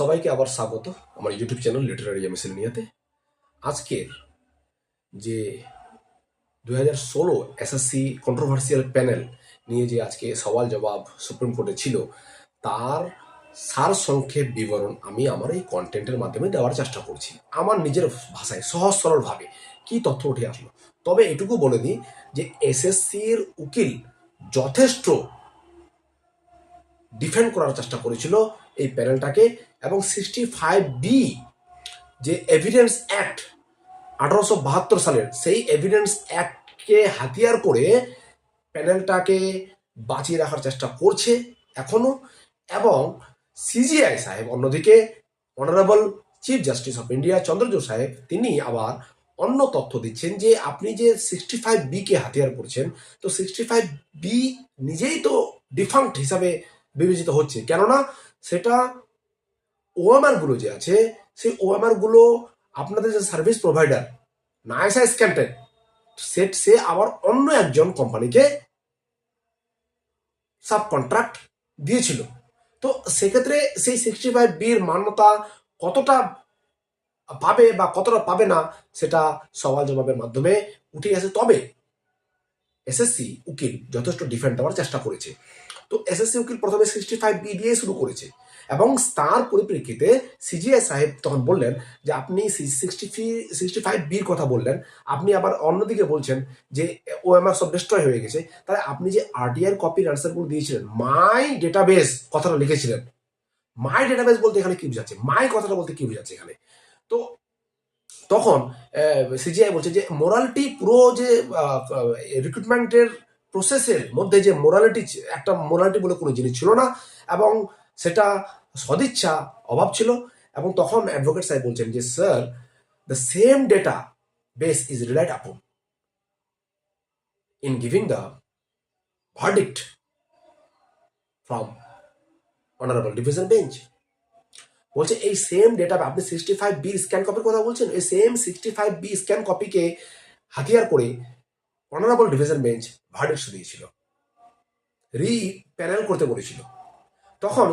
সবাইকে আবার স্বাগত আমার ইউটিউব চ্যানেল লিটারারি মিসেলিনিয়াতে আজকের যে দু হাজার ষোলো এসএসসি কন্ট্রোভার্সিয়াল প্যানেল নিয়ে যে আজকে সওয়াল জবাব সুপ্রিম কোর্টে ছিল, তার সার সংক্ষেপ বিবরণ আমি আমার এই কন্টেন্টের মাধ্যমে দেওয়ার চেষ্টা করছি। আমার নিজের ভাষায় সহজ সরলভাবে কি তথ্য উঠে আসলো? তবে এটুকু বলে দিই যে এসএসসির উকিল যথেষ্ট ডিফেন্ড করার চেষ্টা করেছিল এই প্যানেলটাকে এবং সিক্সটি ফাইভ বি যে এভিডেন্স অ্যাক্ট আঠারোশো বাহাত্তর সালের, সেই এভিডেন্স অ্যাক্টকে হাতিয়ার করে প্যানেলটাকে বাঁচিয়ে রাখার চেষ্টা করছে এখনও এবং সিজিআই সাহেব, অন্যদিকে honourable chief justice of India Chandrachud সাহেব, তিনি আবার অন্য তথ্য দিচ্ছেন যে আপনি যে সিক্সটি ফাইভ বিকে হাতিয়ার করছেন, তো সিক্সটি ফাইভ বি নিজেই তো ডিফাঙ্ক্ট হিসাবে বিবেচিত হচ্ছে। কেননা সেটা ওএমআরগুলো যে আছে, সেই ওএমআরগুলো আপনাদের যে সার্ভিস প্রোভাইডার নাইসা স্ক্যান্টেন সেট সে আবার অন্য একজন কোম্পানিকে সাব কন্ট্রাক্ট দিয়েছিল। তো সেক্ষেত্রে সেই সিক্সটি ফাইভ বির মান্যতা কতটা পাবে বা কতটা পাবে না, সেটা সওয়াল জবাবের মাধ্যমে উঠে আসে। তবে এসএসসি উকিল যথেষ্ট ডিফেন্ড দেওয়ার চেষ্টা করেছে। তো এসএসসি উকিল প্রথমে সিক্সটি ফাইভ বি দিয়ে শুরু করেছে। এবং তার পরিপ্রেক্ষিতে সিজিআই সাহেব তখন বললেন যে, আপনি সিক্সটি ফি সিক্সটি ফাইভ বির কথা বললেন। আপনি আবার অন্যদিকে বলছেন যে, ও আমার সব ডিস্ট্রয় হয়ে গেছে। তাহলে আপনি যে আরটিআর কপির অ্যান্সারগুলো দিয়েছিলেন মাই ডেটাবেস কথাটা লিখেছিলেন। মাই ডেটাবেস বলতে এখানে কি বোঝাচ্ছে? মাই কথাটা বলতে কি বোঝাচ্ছে এখানে? তো তখন সিজিআই বলছে যে মোরালিটি পুরো যে রিক্রুটমেন্টের প্রসেসের মধ্যে যে মোরালিটি একটা মোরালিটি বলে কোনো জিনিস ছিল না। এবং সেটা সদিচ্ছা, অভাব ছিল এবং তখন অ্যাডভোকেট সাহেব বলছেন যে sir the same database is relied upon in giving the verdict from honourable division bench বলছে, এই সেম ডেটা আপনি সিক্সটি ফাইভ বি স্ক্যান কপির কথা বলছেন? এই same sixty five B scan কপিকে হাতিয়ার করে অনারেবল ডিভিশন বেঞ্চ ভার্ডিক্ট দিয়েছিল রি প্যানেল করতে বলেছিল। তখন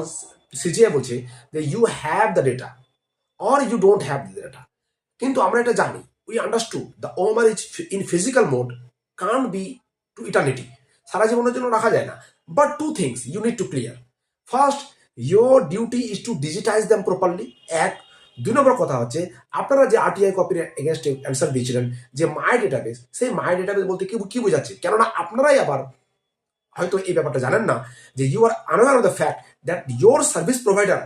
সিজিআই বলছে যে you have the data or you don't have the data কিন্তু আমরা এটা জানি we understood the OMR is in physical mode can be to eternity সারা জীবনের জন্য রাখা যায় না। But two things you need to clear first your duty is to digitise them properly এক, দুই নম্বর কথা হচ্ছে, আপনারা যে আরটিআই কপির এগেনস্টে অ্যান্সার দিয়েছিলেন, যে মাই ডেটাবেস সেই মাই ডেটাবেস বলতে কি বোঝাচ্ছে? কেননা আপনারাই আবার হয়তো এই ব্যাপারটা জানেন না যে you are another of the fact that your service provider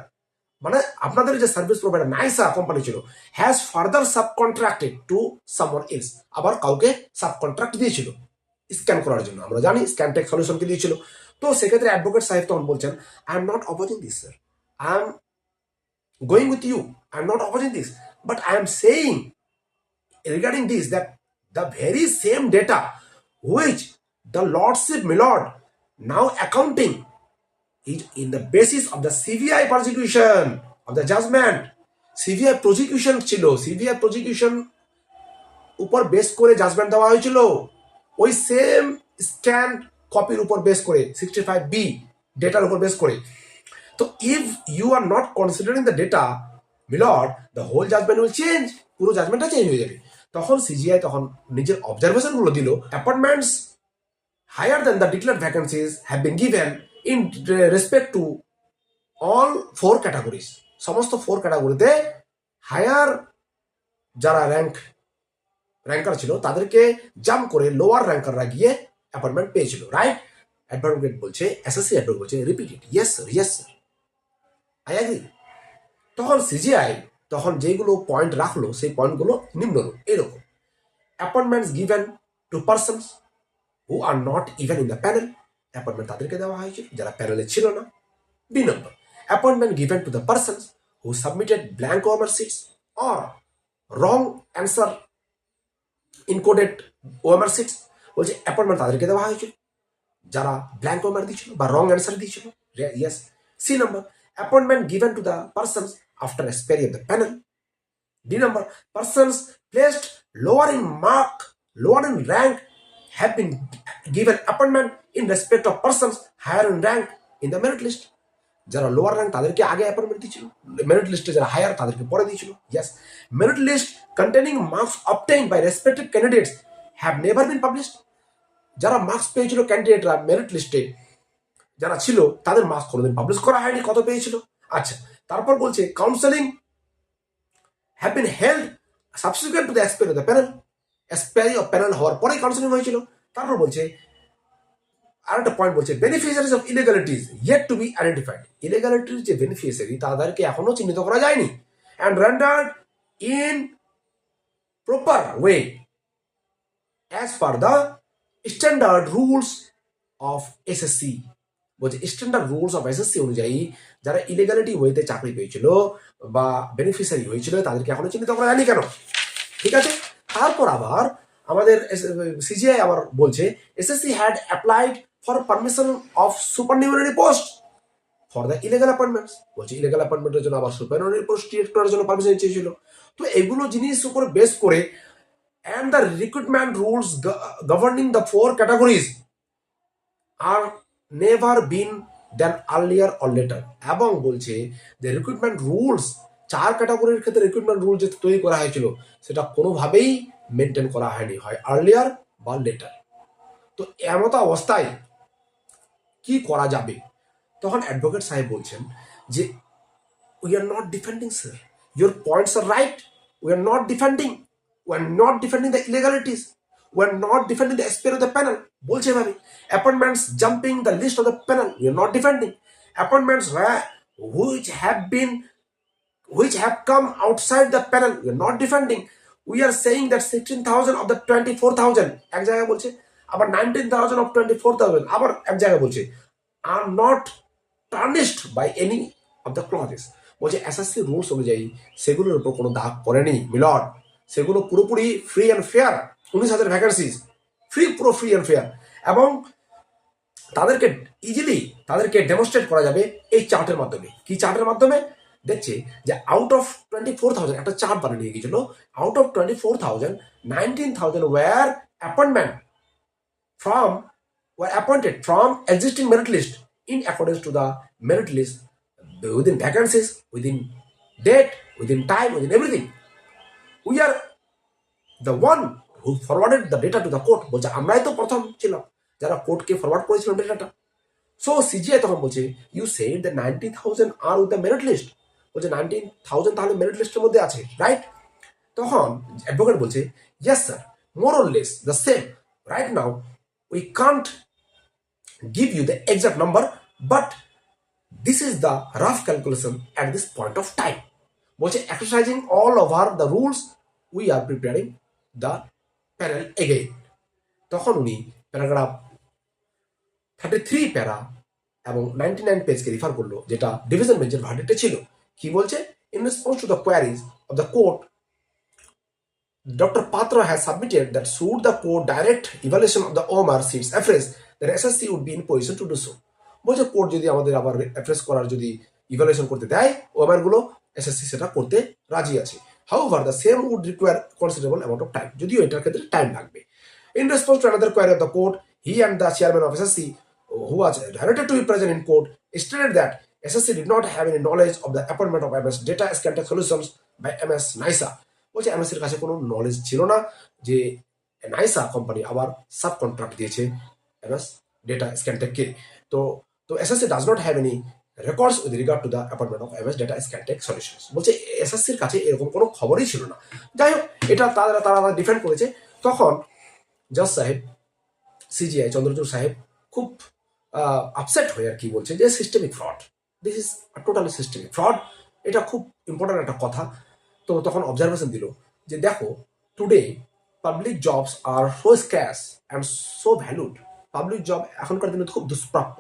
মানে আপনাদের যে সার্ভিস প্রোভাইডার নাইসা কোম্পানি ছিল has further subcontracted to someone else আবার কাউকে সাব কন্ট্রাক্ট দিয়েছিল। স্ক্যান করার জন্য। আমরা জানি স্ক্যান টেক সলিউশনকে দিয়েছিল। তো সেক্ষেত্রে অ্যাডভোকেট সাহেব তখন বলছেন I am not opposing this sir I am going with you I am not opposing this but I am saying regarding this that the very same data which the lordship milord now accounting is in the basis of the CVI prosecution, of the judgment. CBI prosecution ছিল। CBI prosecution উপর base করে judgment দেওয়া হয়েছিল। ওই same scan কপির উপর base করে sixty five B ডেটার উপর বেস করে। তো if you are not considering the data milled the whole judgment will change পুরো জাজমেন্টটা চেঞ্জ হয়ে যাবে। তখন সিজিআই তখন নিজের অবজারভেশনগুলো দিল। Appointments higher than the declared vacancies have been given in respect to all four categories সমস্ত ফোর ক্যাটাগরিতে হায়ার যারা র্যাঙ্ক র্যাঙ্কার ছিল, তাদেরকে জাম্প করে লোয়ার র্যাঙ্কাররা গিয়ে অ্যাপয়েন্টমেন্ট পেয়েছিল রাইট অ্যাডভোকেট বলছে এসএসসি অ্যাডভোকেট বলছে repeat it yes sir yes sir I agree তখন সিজিআই তখন যেগুলো পয়েন্ট রাখল, সেই পয়েন্টগুলো নিম্নরূপ, এরকম। Appointments given to persons who are not even in the panel appointment তাদেরকে দেওয়া হয়েছিল, যারা প্যানেলে ছিল না। B number appointment given to the persons who submitted blank over sheets or wrong answer encoded OMR sheets বলছে অ্যাপয়েন্টমেন্ট তাদেরকে দেওয়া হয়েছিল, যারা ব্ল্যাঙ্ক ওএমআর দিয়েছিল বা রং অ্যান্সার দিয়েছিল। Yes C number appointment given to the persons after expiry of the panel D number persons placed lower in mark lower in rank have been given appointment in respect of persons higher in rank in the merit list. যারা lower rank তাদেরকে আগে appointment দিয়েছিল। Merit লিস্টে যারা higher তাদেরকে পরে দিয়েছিল। Yes merit list containing marks obtain by respected candidates have never been published যারা মার্কস পেয়েছিল ক্যান্ডিডেটরা মেরিট লিস্টে যারা ছিল, তাদের মার্কস কোনোদিন পাবলিশ করা হয়নি, কত পেয়েছিল? আচ্ছা তারপর বলছে counselling have been held subsequent to the expiry of the panel expiry of panel হওয়ার পরেই কাউন্সেলিং হয়েছিল। তারপর বলছে আর একটা পয়েন্ট বলছে beneficiaries of illegalities yet to be identified ইলিগালিটির যে বেনিফিশিয়ারি তাদেরকে এখনও চিহ্নিত করা যায়নি। And rendered in proper way as per the standard rules of SSC বলছে স্ট্যান্ডার্ড রুলস অফ এসএসসি অনুযায়ী যারা ইলিগালিটি ওয়েতে চাকরি পেয়েছিল বা বেনিফিশিয়ারি হয়েছিল, তাদেরকে এখনও চিহ্নিত করা যায়নি কেন? ঠিক আছে? তারপর আবার আমাদের সিজিআই আবার বলছে SSC had applied for permission of supernumerary post for the illegal appointments বলছে ইলিগাল অ্যাপয়েন্টমেন্টের জন্য আবার সুপারনিউমারি পোস্ট ক্রিয়েট করার জন্য পারমিশন চেয়েছিল। তো এগুলো জিনিস উপর বেস করে and the recruitment rules governing the four categories are never been then earlier or later এবং বলছে যে রিক্রুটমেন্ট রুলস চার ক্যাটাগরির ক্ষেত্রে রিক্রুটমেন্ট রুল যে তৈরি করা হয়েছিল, সেটা কোনোভাবেই মেনটেন করা হয়নি, হয় আর্লিয়ার বা লেটার তো এমতো অবস্থায় কি করা যাবে? তখন অ্যাডভোকেট সাহেব বলছেন যে we are not defending sir your points are right we are not defending we are not defending the illegalities we are not defending the expire of the panel বলছে এভাবে appointments jumping the list of the panel we are not defending appointments which have been which have come outside the panel. We are not defending. We are saying that 16000 of the 24000 এক জায়গায় বলছে, আবার 19000 of 24000 আবার এক জায়গায় বলছে, are not tarnished by any of the clauses বলছে SSC rules অনুযায়ী সেগুলোর উপর কোনো দাগ পড়েনি মিলট সেগুলো পুরোপুরি ফ্রি অ্যান্ড ফেয়ার উনিশ হাজার ভ্যাকেন্সিজ ফ্রি পুরো ফ্রি অ্যান্ড ফেয়ার এবং তাদেরকে ইজিলি তাদেরকে ডেমনস্ট্রেট করা যাবে এই চার্টের মাধ্যমে। কি চার্টের মাধ্যমে? দেখছে যে out of twenty four thousand একটা চার্ট বানিয়ে নিয়ে গিয়েছিল out of twenty four thousand nineteen thousand were appointment from were appointed from existing merit list in accordance to the merit list within vacancies within date within time within everything we are the one who forwarded the data to the court বলছে, আমরাই তো প্রথম ছিলাম যারা কোর্টকে forward করেছিলাম ডেটাটা so CJI তখন বলছে you said the ninety thousand are with the merit list বলছে নাইনটিন থাউজেন্ড তাহলে মেরিট লিস্টের মধ্যে আছে রাইট তখন অ্যাডভোকেট বলছে yes sir more or less the same right now we can't give you the exact number but this is the rough calculation at this point of time বলছে exercising all over the rules we are preparing the panel again. তখন উনি paragraph thirty three প্যারা এবং ninety nine পেজকে রিফার করল, যেটা division বেঞ্চের ভার্ডিক্টে ছিল। কি বলছে in response to the queries of the court Dr. Patra has submitted that should the court direct evaluation of the OMR seats afresh, then SSC would be in position to do so. বলছে court যদি আমাদের আবার অ্যাফ্রেস করার যদি evaluation করতে দেয় ওএমআরগুলো SSC সেটা করতে রাজি আছে however the same would require considerable amount of time যদিও এটার ক্ষেত্রে টাইম লাগবে in response to another query of the court he and the chairman of SSC who was directed to be present in court stated that SSC did not have any knowledge of the appointment of MS Data Scantek Solutions by MS NISA বলছে MS এর কাছে কোনো knowledge ছিল না যে নাইসা company আবার sub contract দিয়েছে MS data স্ক্যানটেককে তো তো SSC does not have any records with regard to the appointment of MS Data Scantech Solutions বলছে এসএসসির কাছে এরকম কোনো খবরই ছিল না। যাই হোক, এটা তারা তারা ডিফেন্ড করেছে। তখন জজ সাহেব সিজিআই চন্দ্রচূড় সাহেব খুব আপসেট হয়ে আর কি বলছে যে systemic fraud this is totally system fraud এটা খুব ইম্পর্টেন্ট একটা কথা। তো তখন অবজারভেশন দিল যে দেখো today public jobs are so scarce and so valued public job এখনকার দিনে খুব দুষ্প্রাপ্য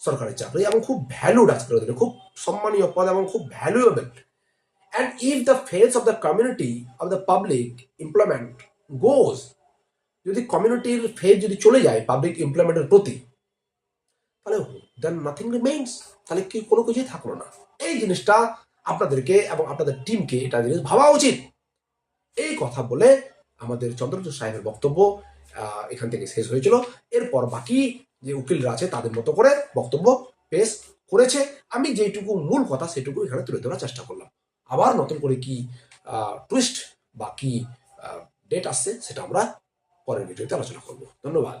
সরকারি চাকরি এবং খুব ভ্যালুড আজকের দিনে। খুব সম্মানীয় পদ এবং খুব valuable and if the face of the community of the public employment goes যদি কমিউনিটির ফেজ যদি চলে যায় পাবলিক এমপ্লয়মেন্টের প্রতি, তাহলে দেন নাথিং রিমেইনস তাহলে কি কোনো কিছুই থাকল না। এই জিনিসটা আপনাদেরকে এবং আপনাদের টিমকে এটা জিনিস ভাবা উচিত। এই কথা বলে আমাদের চন্দ্রচূড় সাহেবের বক্তব্য এখান থেকে শেষ হয়েছিল। এরপর বাকি যে উকিলরা আছে তাদের মতো করে বক্তব্য পেশ করেছে। আমি যেটুকু মূল কথা সেটুকু এখানে তুলে ধরার চেষ্টা করলাম। আবার নতুন করে কি টুইস্ট বা কি ডেট আসছে সেটা আমরা পরের ভিডিওতে আলোচনা করব। ধন্যবাদ।